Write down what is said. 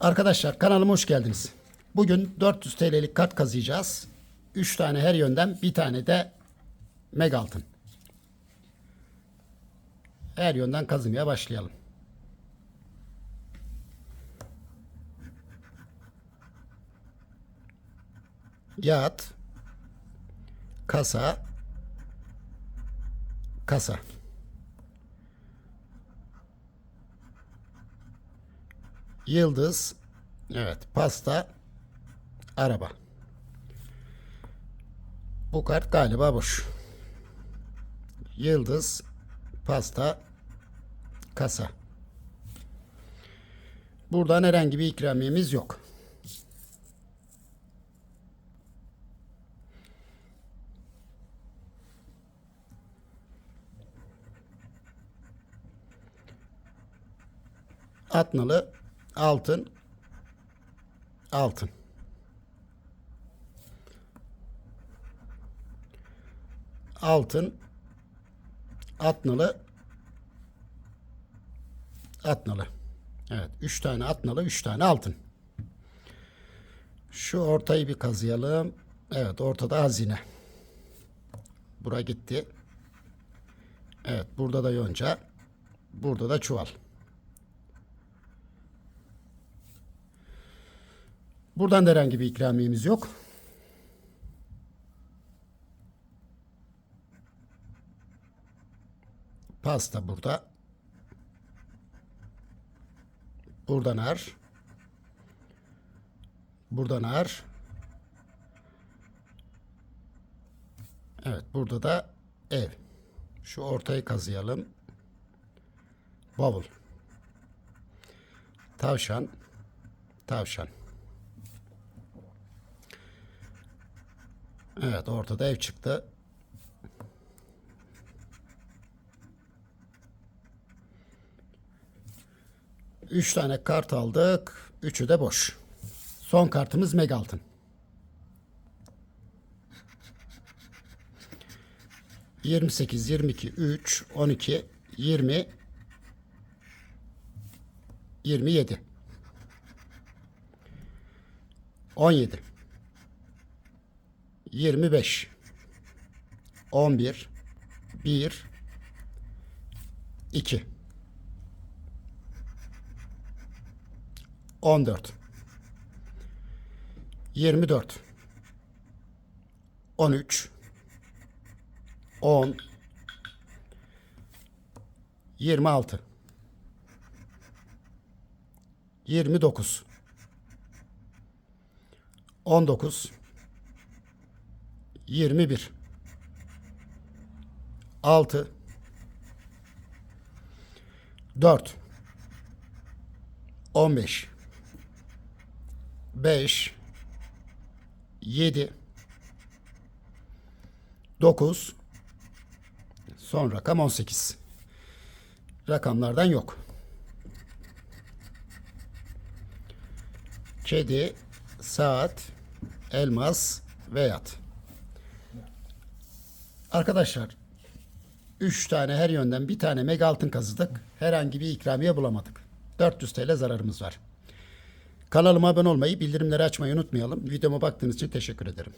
Arkadaşlar kanalıma hoş geldiniz. Bugün 400 TL'lik kart kazıyacağız. 3 tane her yönden bir tane de meg altın. Her yönden kazımaya başlayalım. Yat kasa kasa Yıldız evet. pasta araba. Bu kart galiba boş. Yıldız pasta kasa. Buradan herhangi bir ikramiyemiz yok. Atnalı altın altın. Altın atnalı atnalı. Evet, üç tane atnalı, üç tane altın. Şu ortayı bir kazıyalım. Evet, ortada hazine. Bura gitti. Evet, burada da yonca. Burada da çuval. Buradan da herhangi bir ikramiyemiz yok. Pasta burada. Buradan nar. Buradan nar. Evet burada da ev. Şu ortayı kazıyalım. Bavul. Tavşan. Tavşan. Evet ortada ev çıktı. Üç tane kart aldık. Üçü de boş. Son kartımız Meg Altın. Yirmi sekiz, yirmi iki, üç, on iki, yirmi, yirmi yedi. On yedi. 25 11 1 2 14 24 13 10 26 29 19 21 6 4 15 5 7 9 son rakam 18 rakamlardan yok. Kedi saat elmas ve yat Arkadaşlar 3 tane her yönden bir tane mega altın kazıdık. Herhangi bir ikramiye bulamadık. 400 TL zararımız var. Kanalıma abone olmayı, bildirimleri açmayı unutmayalım. Videoma baktığınız için teşekkür ederim.